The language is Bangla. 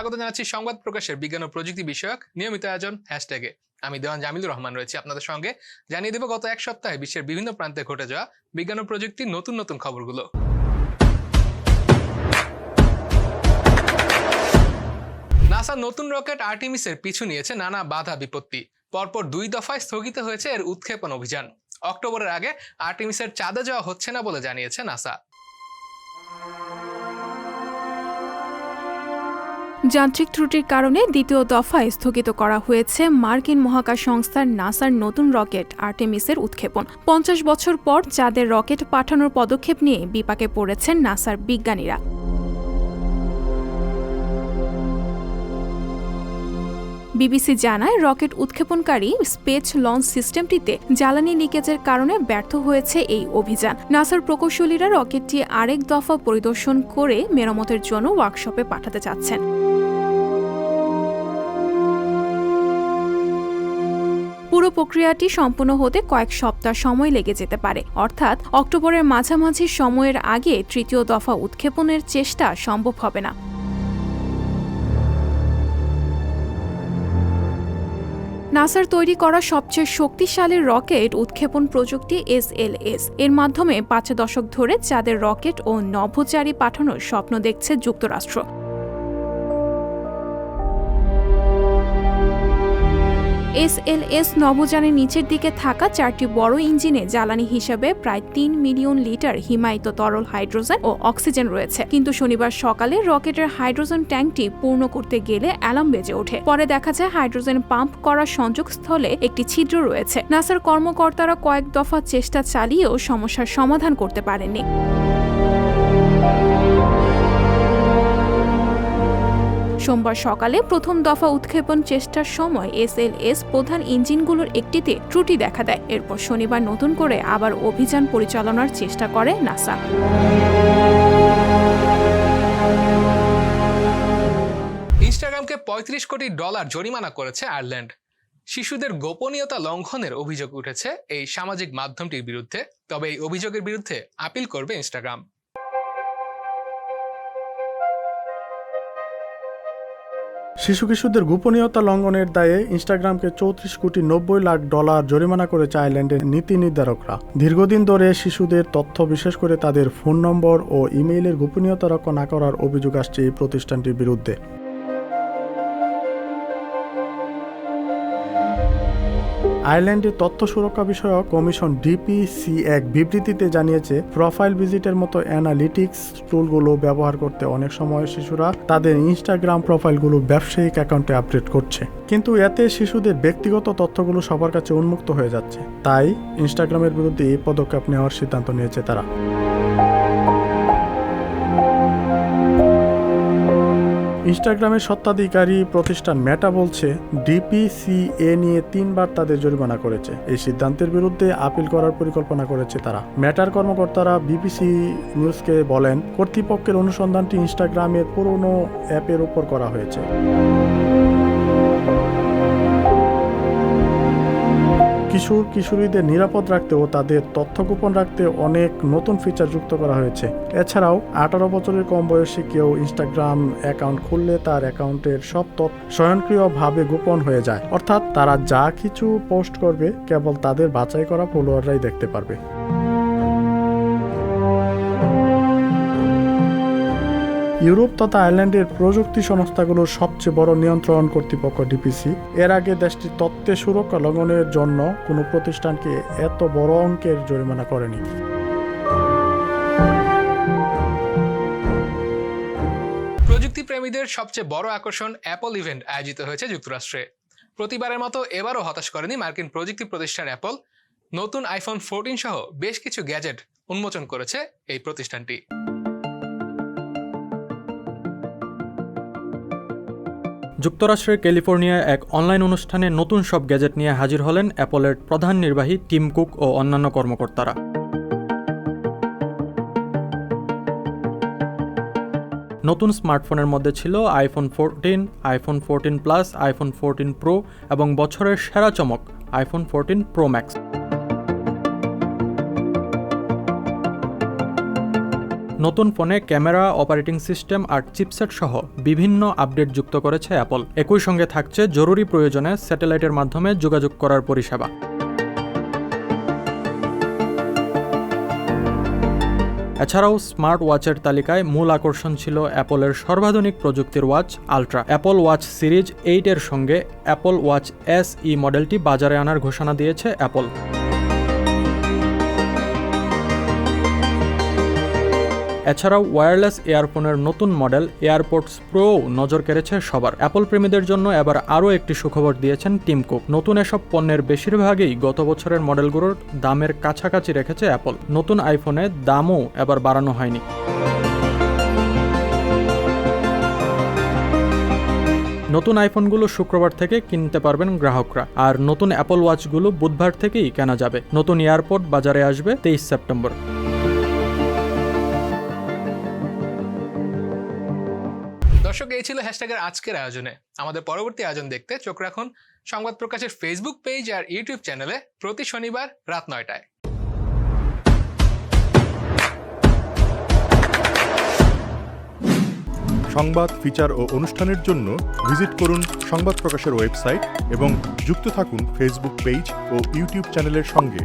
স্বাগত জানাচ্ছি সংবাদ প্রকাশের বিজ্ঞান ও প্রযুক্তি বিষয়ক নিয়মিত আয়োজন হ্যাশট্যাগে আমি দেওয়ান জামিলুর রহমান রয়েছি আপনাদের সঙ্গে। জানিয়ে দেব, গত এক সপ্তাহে বিশ্বের বিভিন্ন প্রান্তে ঘটে যাওয়া বিজ্ঞান ও প্রযুক্তির নতুন নতুন খবরগুলো। নাসা নতুন রকেট আর্টিমিসের পিছু নিয়েছে নানা বাধা বিপত্তি। পরপর দুই দফায় স্থগিত হয়েছে এর উৎক্ষেপণ অভিযান। অক্টোবরের আগে আর্টিমিসের চাঁদে যাওয়া হচ্ছে না বলে জানিয়েছে নাসা। যান্ত্রিক ত্রুটির কারণে দ্বিতীয় দফায় স্থগিত করা হয়েছে মার্কিন মহাকাশ সংস্থার নাসার নতুন রকেট আর্টেমিসের উৎক্ষেপণ। পঞ্চাশ বছর পর চাঁদের রকেট পাঠানোর পদক্ষেপ নিয়ে বিপাকে পড়েছেন নাসার বিজ্ঞানীরা। বিবিসি জানায়, রকেট উৎক্ষেপণকারী স্পেস লঞ্চ সিস্টেমটিতে জ্বালানি লিকেজের কারণে ব্যর্থ হয়েছে এই অভিযান। নাসার প্রকৌশলীরা রকেটটি আরেক দফা পরিদর্শন করে মেরামতের জন্য ওয়ার্কশপে পাঠাতে চাচ্ছেন। পুরো প্রক্রিয়াটি সম্পূর্ণ হতে কয়েক সপ্তাহ সময় লেগে যেতে পারে। অর্থাৎ অক্টোবরের মাঝামাঝি সময়ের আগে তৃতীয় দফা উৎক্ষেপণের চেষ্টা সম্ভব হবে না। নাসার তৈরি করা সবচেয়ে শক্তিশালী রকেট উৎক্ষেপণ প্রযুক্তি এসএলএস এর মাধ্যমে পাঁচ দশক ধরে চাঁদের রকেট ও নভোচারী পাঠানোর স্বপ্ন দেখছে যুক্তরাষ্ট্র। এসএলএস নভোযানের নিচের দিকে থাকা চারটি বড় ইঞ্জিনে জ্বালানি হিসেবে প্রায় তিন মিলিয়ন লিটার হিমায়িত তরল হাইড্রোজেন ও অক্সিজেন রয়েছে। কিন্তু শনিবার সকালে রকেটের হাইড্রোজেন ট্যাঙ্কটি পূর্ণ করতে গেলে অ্যালার্ম বেজে ওঠে। পরে দেখা যায় হাইড্রোজেন পাম্প করার সংযোগস্থলে একটি ছিদ্র রয়েছে। নাসার কর্মকর্তারা কয়েক দফা চেষ্টা চালিয়েও সমস্যার সমাধান করতে পারেননি। সোমবার সকালে প্রথম দফা উৎক্ষেপণ চেষ্টার সময় এসএলএস প্রধান ইঞ্জিনগুলোর একটিতে ত্রুটি দেখা দেয়। এরপর শনিবার নতুন করে আবার অভিযান পরিচালনার চেষ্টা করে নাসা। ইনস্টাগ্রামকে পঁয়ত্রিশ কোটি ডলার জরিমানা করেছে আয়ারল্যান্ড। শিশুদের গোপনীয়তা লঙ্ঘনের অভিযোগ উঠেছে এই সামাজিক মাধ্যমটির বিরুদ্ধে। তবে এই অভিযোগের বিরুদ্ধে আপিল করবে ইনস্টাগ্রাম। শিশু কিশোরদের গোপনীয়তা লঙ্ঘনের দায়ে ইনস্টাগ্রামকে চৌত্রিশ কোটি নব্বই লাখ ডলার জরিমানা করেছে আইল্যান্ডের নীতি নির্ধারকরা। দীর্ঘদিন ধরে শিশুদের তথ্য, বিশেষ করে তাদের ফোন নম্বর ও ইমেইলের গোপনীয়তা রক্ষা না করার অভিযোগ আসছে এই প্রতিষ্ঠানটির বিরুদ্ধে। আয়ারল্যান্ডের তথ্য সুরক্ষা বিষয়ক কমিশন ডিপিসি এক বিবৃতিতে জানিয়েছে, প্রোফাইল ভিজিটের মতো অ্যানালিটিক্স টুলগুলো ব্যবহার করতে অনেক সময় শিশুরা তাদের ইনস্টাগ্রাম প্রোফাইলগুলো ব্যবসায়িক অ্যাকাউন্টে আপডেট করছে। কিন্তু এতে শিশুদের ব্যক্তিগত তথ্যগুলো সবার কাছে উন্মুক্ত হয়ে যাচ্ছে। তাই ইনস্টাগ্রামের বিরুদ্ধে এই পদক্ষেপ নেওয়ার সিদ্ধান্ত নিয়েছে তারা। ইনস্টাগ্রামের স্বত্বাধিকারী প্রতিষ্ঠান মেটা বলছে ডিপিসিএ নিয়ে তিনবার তাদের জরিমানা করেছে। এই সিদ্ধান্তের বিরুদ্ধে আপিল করার পরিকল্পনা করেছে তারা। মেটার কর্মকর্তারা বিবিসি নিউজকে বলেন, কর্তৃপক্ষের অনুসন্ধানটি ইনস্টাগ্রামের পুরনো অ্যাপের উপর করা হয়েছে। কিশোর, কিশোরীদের নিরাপদ রাখতে ও তাদের তথ্য গোপন রাখতে অনেক নতুন ফিচার যুক্ত করা হয়েছে। এছাড়াও, আঠারো বছরের কম বয়সী কেউ ইনস্টাগ্রাম অ্যাকাউন্ট খুললে তার অ্যাকাউন্টের সব তথ্য স্বয়ংক্রিয়ভাবে গোপন হয়ে যায়। অর্থাৎ তারা যা কিছু পোস্ট করবে, কেবল তাদের বাছাই করা ফলোয়াররাই দেখতে পারবে। ইউরোপ তথা আয়ারল্যান্ডের প্রযুক্তি সংস্থাগুলোর সবচেয়ে বড় নিয়ন্ত্রণ কর্তৃপক্ষ ডিপিসি। এর আগে দেশটির তথ্যের সুরক্ষা লঙ্ঘনের জন্য কোনো প্রতিষ্ঠানকে এত বড় অঙ্কের জরিমানা করেনি। প্রযুক্তি প্রেমীদের সবচেয়ে বড় আকর্ষণ অ্যাপল ইভেন্ট আয়োজিত হয়েছে যুক্তরাষ্ট্রে। প্রতিবারের মতো এবারও হতাশ করেনি মার্কিন প্রযুক্তি প্রতিষ্ঠান অ্যাপল। নতুন আইফোন ফোরটিন সহ বেশ কিছু গ্যাজেট উন্মোচন করেছে এই প্রতিষ্ঠানটি। যুক্তরাষ্ট্রের ক্যালিফোর্নিয়ায় এক অনলাইন অনুষ্ঠানে নতুন সব গ্যাজেট নিয়ে হাজির হলেন অ্যাপলের প্রধান নির্বাহী টিম কুক ও অন্যান্য কর্মকর্তারা। নতুন স্মার্টফোনের মধ্যে ছিল iPhone fourteen iPhone fourteen plus, iPhone fourteen pro এবং বছরের সেরা চমক, আইফোন ফোরটিন প্রো ম্যাক্স। নতুন ফোনে ক্যামেরা, অপারেটিং সিস্টেম আর চিপসেট সহ বিভিন্ন আপডেট যুক্ত করেছে অ্যাপল। একই সঙ্গে থাকছে জরুরি প্রয়োজনে স্যাটেলাইটের মাধ্যমে যোগাযোগ করার পরিষেবা। এছাড়াও স্মার্ট ওয়াচের তালিকায় মূল আকর্ষণ ছিল অ্যাপলের সর্বাধুনিক প্রযুক্তির watch ultra. Apple watch series eight এর সঙ্গে অ্যাপল ওয়াচ এস ই মডেলটি বাজারে আনার ঘোষণা দিয়েছে অ্যাপল। এছাড়াও ওয়্যারলেস এয়ারফোনের নতুন মডেল এয়ারপোর্টস প্রো নজর কেড়েছে সবার। অ্যাপল প্রেমীদের জন্য এবার আরও একটি সুখবর দিয়েছেন টিম কুক। নতুন এসব পণ্যের বেশিরভাগই গত বছরের মডেলগুলোর দামের কাছাকাছি রেখেছে অ্যাপল। নতুন আইফোনে দামও এবার বাড়ানো হয়নি। নতুন আইফোনগুলো শুক্রবার থেকে কিনতে পারবেন গ্রাহকরা। আর নতুন অ্যাপল ওয়াচগুলো বুধবার থেকেই কেনা যাবে। নতুন এয়ারপোর্ট বাজারে আসবে তেইশ সেপ্টেম্বর। দর্শক, এই ছিল হ্যাশট্যাগের আজকের আয়োজনে। আমাদের পরবর্তী আয়োজন দেখতে চোখ রাখুন সংবাদ প্রকাশের ফেসবুক পেজ আর ইউটিউব চ্যানেলে প্রতি শনিবার রাত নয়টায়। সংবাদ ফিচার ও অনুষ্ঠানের জন্য ভিজিট করুন সংবাদ প্রকাশের ওয়েবসাইট এবং যুক্ত থাকুন ফেসবুক পেজ ও ইউটিউব চ্যানেলের সঙ্গে।